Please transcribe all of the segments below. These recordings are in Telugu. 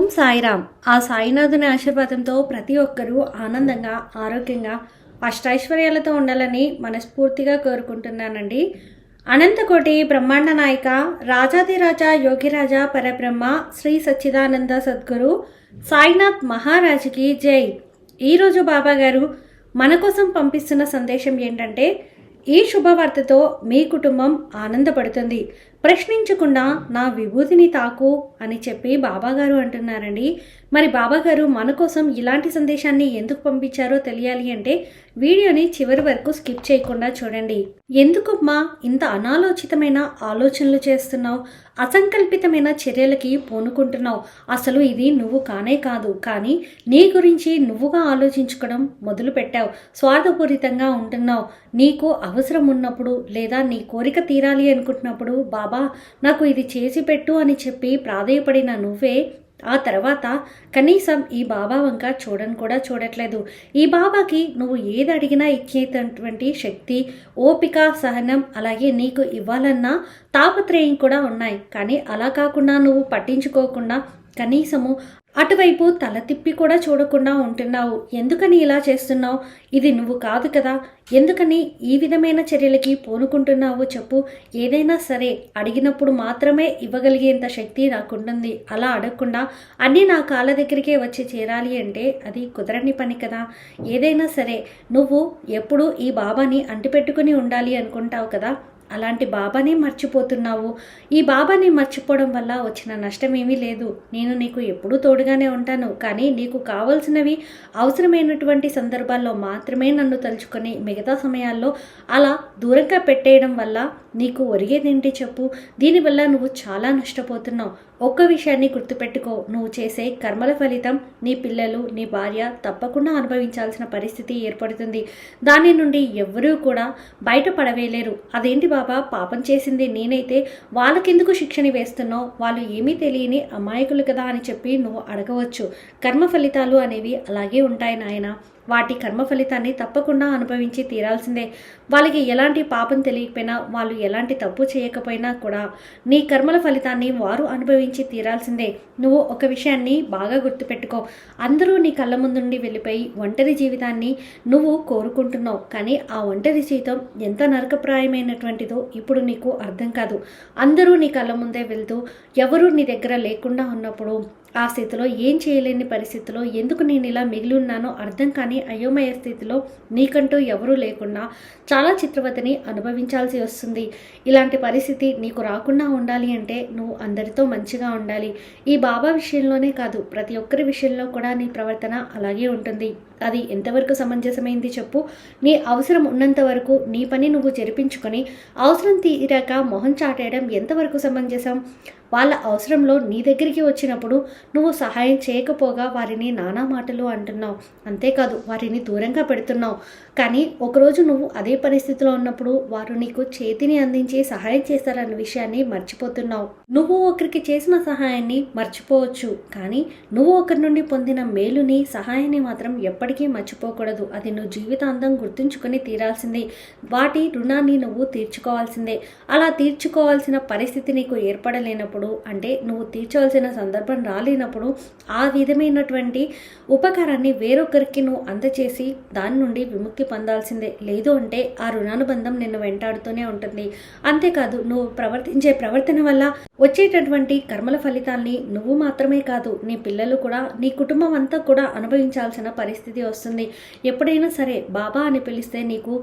ఓం సాయిరామ్. ఆ సాయినాథుని ఆశీర్వాదంతో ప్రతి ఒక్కరూ ఆనందంగా ఆరోగ్యంగా అష్టైశ్వర్యాలతో ఉండాలని మనస్ఫూర్తిగా కోరుకుంటున్నానండి. అనంతకోటి బ్రహ్మాండ నాయక రాజాదిరాజా యోగిరాజ పరబ్రహ్మ శ్రీ సచ్చిదానంద సద్గురు సాయినాథ్ మహారాజుకి జై. ఈరోజు బాబా గారు మన కోసం పంపిస్తున్న సందేశం ఏంటంటే ఈ శుభవార్తతో మీ కుటుంబం ఆనందపడుతుంది. ప్రశ్నించకుండా నా విభూతిని తాకు అని చెప్పి బాబాగారు అంటున్నారండి. మరి బాబాగారు మన కోసం ఇలాంటి సందేశాన్ని ఎందుకు పంపించారో తెలియాలి అంటే వీడియోని చివరి వరకు స్కిప్ చేయకుండా చూడండి. ఎందుకమ్మా ఇంత అనాలోచితమైన ఆలోచనలు చేస్తున్నావు? అసంకల్పితమైన చర్యలకి పూనుకుంటున్నావు. అసలు ఇది నువ్వు కానే కాదు. కానీ నీ గురించి నువ్వుగా ఆలోచించుకోవడం మొదలుపెట్టావు. స్వార్థపూరితంగా ఉంటున్నావు. నీకు అవసరం ఉన్నప్పుడు లేదా నీ కోరిక తీరాలి అనుకుంటున్నప్పుడు బాబా నాకు ఇది చేసి పెట్టు అని చెప్పి ప్రాధేయపడిన నువ్వే ఆ తర్వాత కనీసం ఈ బాబా వంక చూడని కూడా చూడట్లేదు. ఈ బాబాకి నువ్వు ఏది అడిగినా ఇచ్చేటటువంటి శక్తి ఓపిక సహనం అలాగే నీకు ఇవ్వాలన్నా తాపత్రయం కూడా ఉన్నాయి. కానీ అలా కాకుండా నువ్వు పట్టించుకోకుండా కనీసము అటువైపు తల తిప్పి కూడా చూడకుండా ఉంటున్నావు. ఎందుకని ఇలా చేస్తున్నావు? ఇది నువ్వు కాదు కదా. ఎందుకని ఈ విధమైన చర్యలకి పూనుకుంటున్నావు చెప్పు. ఏదైనా సరే అడిగినప్పుడు మాత్రమే ఇవ్వగలిగేంత శక్తి నాకుంటుంది. అలా అడగకుండా అన్నీ నా కాళ్ళ దగ్గరికే వచ్చి చేరాలి అంటే అది కుదరని పని కదా. ఏదైనా సరే నువ్వు ఎప్పుడు ఈ బాబాని అంటిపెట్టుకుని ఉండాలి అనుకుంటావు కదా. అలాంటి బాబాని మర్చిపోతున్నావు. ఈ బాబాని మర్చిపోవడం వల్ల వచ్చిన నష్టం ఏమీ లేదు. నేను నీకు ఎప్పుడూ తోడుగానే ఉంటాను. కానీ నీకు కావలసినవి అవసరమైనటువంటి సందర్భాల్లో మాత్రమే నన్ను తలుచుకొని మిగతా సమయాల్లో అలా దూరంగా పెట్టేయడం వల్ల నీకు ఒరిగేదేంటి చెప్పు. దీనివల్ల నువ్వు చాలా నష్టపోతున్నావు. ఒక్క విషయాన్ని గుర్తుపెట్టుకో. నువ్వు చేసే కర్మల ఫలితం నీ పిల్లలు నీ భార్య తప్పకుండా అనుభవించాల్సిన పరిస్థితి ఏర్పడుతుంది. దాని నుండి ఎవరూ కూడా బయటపడవేలేరు అదేంటి బాబా? పాపం చేసింది నేనైతే వాళ్ళకెందుకు శిక్షణ వేస్తున్నావు? వాళ్ళు ఏమీ తెలియని అమాయకులు కదా అని చెప్పి నువ్వు అడగవచ్చు. కర్మ ఫలితాలు అనేవి అలాగే ఉంటాయి నాయన. వాటి కర్మ ఫలితాన్ని తప్పకుండా అనుభవించి తీరాల్సిందే. వాళ్ళకి ఎలాంటి పాపం తెలియకపోయినా వాళ్ళు ఎలాంటి తప్పు చేయకపోయినా కూడా నీ కర్మల ఫలితాన్ని వారు అనుభవించి తీరాల్సిందే. నువ్వు ఒక విషయాన్ని బాగా గుర్తుపెట్టుకో. అందరూ నీ కళ్ళ ముందుండి వెళ్ళిపోయి ఒంటరి జీవితాన్ని నువ్వు కోరుకుంటున్నావు. కానీ ఆ ఒంటరి జీవితం ఎంత నరకప్రాయమైనటువంటిదో ఇప్పుడు నీకు అర్థం కాదు. అందరూ నీ కళ్ళ ముందే వెళ్తూ ఎవరూ నీ దగ్గర లేకుండా ఉన్నప్పుడు ఆ స్థితిలో ఏం చేయలేని పరిస్థితిలో ఎందుకు నేను ఇలా మిగిలి ఉన్నానో అర్థం కానీ అయోమయ స్థితిలో నీకంటూ ఎవరూ లేకుండా చాలా చిత్రవతని అనుభవించాల్సి వస్తుంది. ఇలాంటి పరిస్థితి నీకు రాకుండా ఉండాలి అంటే నువ్వు అందరితో మంచిగా ఉండాలి. ఈ బాబా విషయంలోనే కాదు ప్రతి ఒక్కరి విషయంలో కూడా నీ ప్రవర్తన అలాగే ఉంటుంది. అది ఎంతవరకు సమంజసమైంది చెప్పు. నీ అవసరం ఉన్నంత వరకు నీ పని నువ్వు జరిపించుకొని అవసరం తీరాక మొహం చాటేయడం ఎంతవరకు సమంజసం? వాళ్ళ అవసరంలో నీ దగ్గరికి వచ్చినప్పుడు నువ్వు సహాయం చేయకపోగా వారిని నానా మాటలు అంటున్నావు. అంతేకాదు వారిని దూరంగా పెడుతున్నావు. కానీ ఒకరోజు నువ్వు అదే పరిస్థితిలో ఉన్నప్పుడు వారు నీకు చేతిని అందించి సహాయం చేస్తారన్న విషయాన్ని మర్చిపోతున్నావు. నువ్వు ఒకరికి చేసిన సహాయాన్ని మర్చిపోవచ్చు కానీ నువ్వు ఒకరి నుండి పొందిన మేలుని సహాయాన్ని మాత్రం ఎప్పటికీ మర్చిపోకూడదు. అది నువ్వు జీవితాంతం గుర్తుంచుకొని తీరాల్సిందే. వాటి రుణాన్ని నువ్వు తీర్చుకోవాల్సిందే. అలా తీర్చుకోవాల్సిన పరిస్థితి నీకు ఏర్పడలేనప్పుడు అంటే నువ్వు తీర్చవలసిన సందర్భం రాలేనప్పుడు ఆ విధమైనటువంటి ఉపకారాన్ని వేరొకరికి నువ్వు అందచేసి దాని నుండి విముక్తి పొందాల్సిందే. లేదు అంటే ఆ రుణానుబంధం నిన్ను వెంటాడుతూనే ఉంటుంది. అంతేకాదు నువ్వు ప్రవర్తించే ప్రవర్తన వల్ల వచ్చేటటువంటి కర్మల ఫలితాల్ని నువ్వు మాత్రమే కాదు నీ పిల్లలు కూడా నీ కుటుంబం అంతా కూడా అనుభవించాల్సిన పరిస్థితి వస్తుంది. ఎప్పుడైనా సరే బాబా అని పిలిస్తే నీకు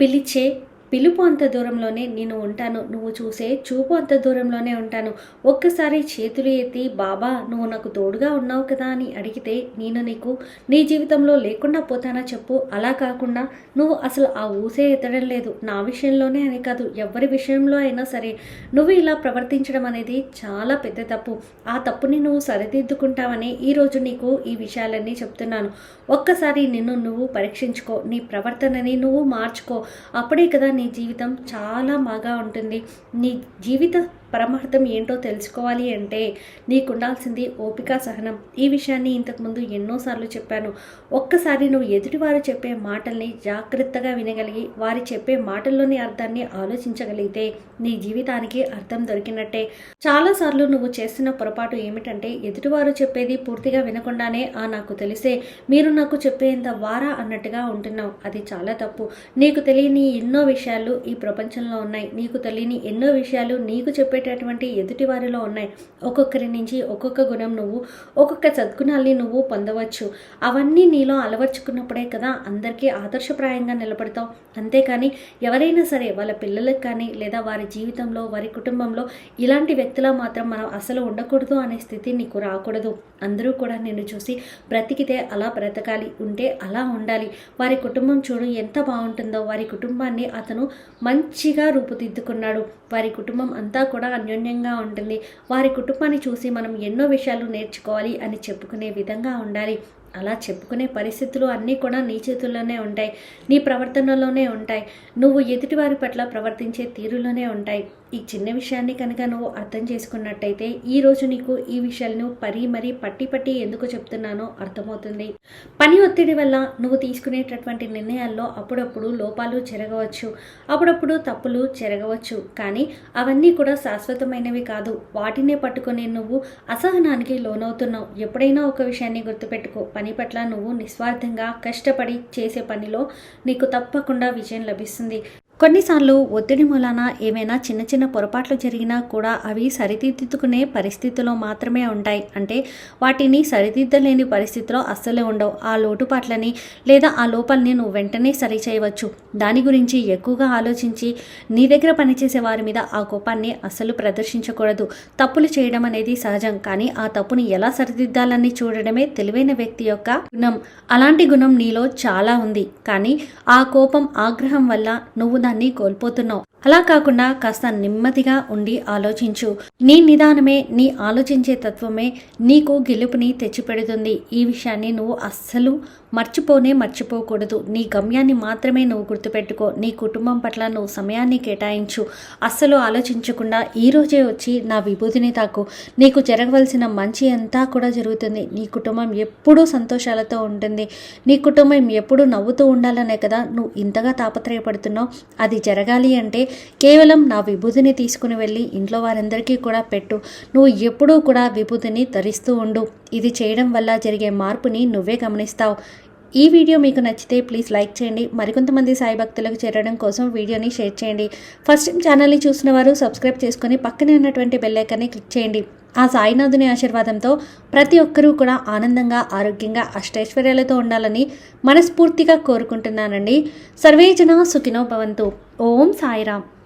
పిలిచే పిలుపు అంత దూరంలోనే నేను ఉంటాను. నువ్వు చూసే చూపు అంత దూరంలోనే ఉంటాను. ఒక్కసారి చేతులు ఎత్తి బాబా నువ్వు నాకు తోడుగా ఉన్నావు కదా అని అడిగితే నేను నీకు నీ జీవితంలో లేకుండా పోతానా చెప్పు. అలా కాకుండా నువ్వు అసలు ఆ ఊసే ఎత్తడం లేదు. నా విషయంలోనే అని కాదు ఎవరి విషయంలో అయినా సరే. నువ్వు ఇలా ప్రవర్తించడం అనేది చాలా పెద్ద తప్పు. ఆ తప్పుని నువ్వు సరిదిద్దుకుంటావని ఈరోజు నీకు ఈ విషయాలన్నీ చెప్తున్నాను. ఒక్కసారి నిన్ను నువ్వు పరీక్షించుకో. నీ ప్రవర్తనని నువ్వు మార్చుకో. అప్పుడే కదా నీ జీవితం చాలా బాగా ఉంటుంది. నీ జీవిత పరమార్థం ఏంటో తెలుసుకోవాలి అంటే నీకు ఉండాల్సింది ఓపిక సహనం. ఈ విషయాన్ని ఇంతకుముందు ఎన్నోసార్లు చెప్పాను. ఒక్కసారి నువ్వు ఎదుటివారు చెప్పే మాటల్ని జాగ్రత్తగా వినగలిగి వారి చెప్పే మాటల్లోని అర్థాన్ని ఆలోచించగలిగితే నీ జీవితానికి అర్థం దొరికినట్టే. చాలాసార్లు నువ్వు చేస్తున్న పొరపాటు ఏమిటంటే ఎదుటివారు చెప్పేది పూర్తిగా వినకుండానే ఆ నాకు తెలిసే మీరు నాకు చెప్పేంత వారా అన్నట్టుగా ఉంటున్నావు. అది చాలా తప్పు. నీకు తెలియని ఎన్నో విషయాలు ఈ ప్రపంచంలో ఉన్నాయి. నీకు తెలియని ఎన్నో విషయాలు నీకు చెప్పే చెప్పేటటువంటి ఎదుటి వారిలో ఉన్నాయి. ఒక్కొక్కరి నుంచి ఒక్కొక్క గుణం నువ్వు ఒక్కొక్క సద్గుణాల్ని నువ్వు పొందవచ్చు. అవన్నీ నీలో అలవర్చుకున్నప్పుడే కదా అందరికీ ఆదర్శప్రాయంగా నిలబడతావు. అంతేకాని ఎవరైనా సరే వాళ్ళ పిల్లలకు కానీ లేదా వారి జీవితంలో వారి కుటుంబంలో ఇలాంటి వ్యక్తిలా మాత్రం మనం అసలు ఉండకూడదు అనే స్థితి నీకు రాకూడదు. అందరూ కూడా నిన్ను చూసి బ్రతికితే అలా బ్రతకాలి ఉంటే అలా ఉండాలి. వారి కుటుంబం చూడు ఎంత బాగుంటుందో. వారి కుటుంబాన్ని అతను మంచిగా రూపుదిద్దుకున్నాడు. వారి కుటుంబం అంతా కూడా అన్యోన్యంగా ఉంటుంది. వారి కుటుంబాన్ని చూసి మనం ఎన్నో విషయాలు నేర్చుకోవాలి అని చెప్పుకునే విధంగా ఉండాలి. అలా చెప్పుకునే పరిస్థితులు అన్నీ కూడా నీ చేతుల్లోనే ఉంటాయి. నీ ప్రవర్తనలోనే ఉంటాయి. నువ్వు ఎదుటివారి పట్ల ప్రవర్తించే తీరులోనే ఉంటాయి. ఈ చిన్న విషయాన్ని కనుక నువ్వు అర్థం చేసుకున్నట్టయితే ఈరోజు నీకు ఈ విషయాలను పరీ మరీ పట్టి పట్టి ఎందుకు చెప్తున్నానో అర్థమవుతుంది. పని ఒత్తిడి వల్ల నువ్వు తీసుకునేటటువంటి నిర్ణయాల్లో అప్పుడప్పుడు లోపాలు జరగవచ్చు. అప్పుడప్పుడు తప్పులు జరగవచ్చు. కానీ అవన్నీ కూడా శాశ్వతమైనవి కాదు. వాటినే పట్టుకునే నువ్వు అసహనానికి లోనవుతున్నావు. ఎప్పుడైనా ఒక విషయాన్ని గుర్తుపెట్టుకో. పని పట్ల నువ్వు నిస్వార్థంగా కష్టపడి చేసే పనిలో నీకు తప్పకుండా విజయం లభిస్తుంది. కొన్నిసార్లు ఒత్తిడి మూలాన ఏమైనా చిన్న చిన్న పొరపాట్లు జరిగినా కూడా అవి సరిదిద్దుకునే పరిస్థితిలో మాత్రమే ఉంటాయి. అంటే వాటిని సరిదిద్దలేని పరిస్థితిలో అస్సలే ఉండవు. ఆ లోటుపాట్లని లేదా ఆ లోపాలని నువ్వు వెంటనే సరి చేయవచ్చు. దాని గురించి ఎక్కువగా ఆలోచించి నీ దగ్గర పనిచేసే వారి మీద ఆ కోపాన్ని అస్సలు ప్రదర్శించకూడదు. తప్పులు చేయడం అనేది సహజం. కానీ ఆ తప్పుని ఎలా సరిదిద్దాలని చూడడమే తెలివైన వ్యక్తి యొక్క గుణం. అలాంటి గుణం నీలో చాలా ఉంది. కానీ ఆ కోపం ఆగ్రహం వల్ల నువ్వు దాన్ని కోల్పోతున్నావు. అలా కాకుండా కాస్త నెమ్మదిగా ఉండి ఆలోచించు. నీ నిదానమే నీ ఆలోచించే తత్వమే నీకు గెలుపుని తెచ్చిపెడుతుంది. ఈ విషయాన్ని నువ్వు అస్సలు మర్చిపోనే మర్చిపోకూడదు. నీ గమ్యాన్ని మాత్రమే నువ్వు గుర్తుపెట్టుకో. నీ కుటుంబం పట్ల నువ్వు సమయాన్ని కేటాయించు. అస్సలు ఆలోచించకుండా ఈ రోజే వచ్చి నా విభూతిని తాకు. నీకు జరగవలసిన మంచి అంతా కూడా జరుగుతుంది. నీ కుటుంబం ఎప్పుడూ సంతోషాలతో ఉంటుంది. నీ కుటుంబం ఎప్పుడూ నవ్వుతూ ఉండాలనే కదా నువ్వు ఇంతగా తాపత్రయపడుతున్నావు. అది జరగాలి అంటే కేవలం నా విభూతిని తీసుకుని వెళ్ళి ఇంట్లో వారందరికీ కూడా పెట్టు. నువ్వు ఎప్పుడూ కూడా విభూతిని ధరిస్తూ ఉండు. ఇది చేయడం వల్ల జరిగే మార్పుని నువ్వే గమనిస్తావు. ఈ వీడియో మీకు నచ్చితే ప్లీజ్ లైక్ చేయండి. మరికొంతమంది సాయి భక్తులకు చేరడం కోసం వీడియోని షేర్ చేయండి. ఫస్ట్ టైం ఛానల్ని చూసిన వారు సబ్స్క్రైబ్ చేసుకొని పక్కనే ఉన్నటువంటి బెల్ క్లిక్ చేయండి. ఆ సాయినాథుని ఆశీర్వాదంతో ప్రతి ఒక్కరూ కూడా ఆనందంగా ఆరోగ్యంగా అష్టైశ్వర్యాలతో ఉండాలని మనస్ఫూర్తిగా కోరుకుంటున్నానండి. సర్వేజన సుఖినో భవంతు. ఓం సాయిరామ్.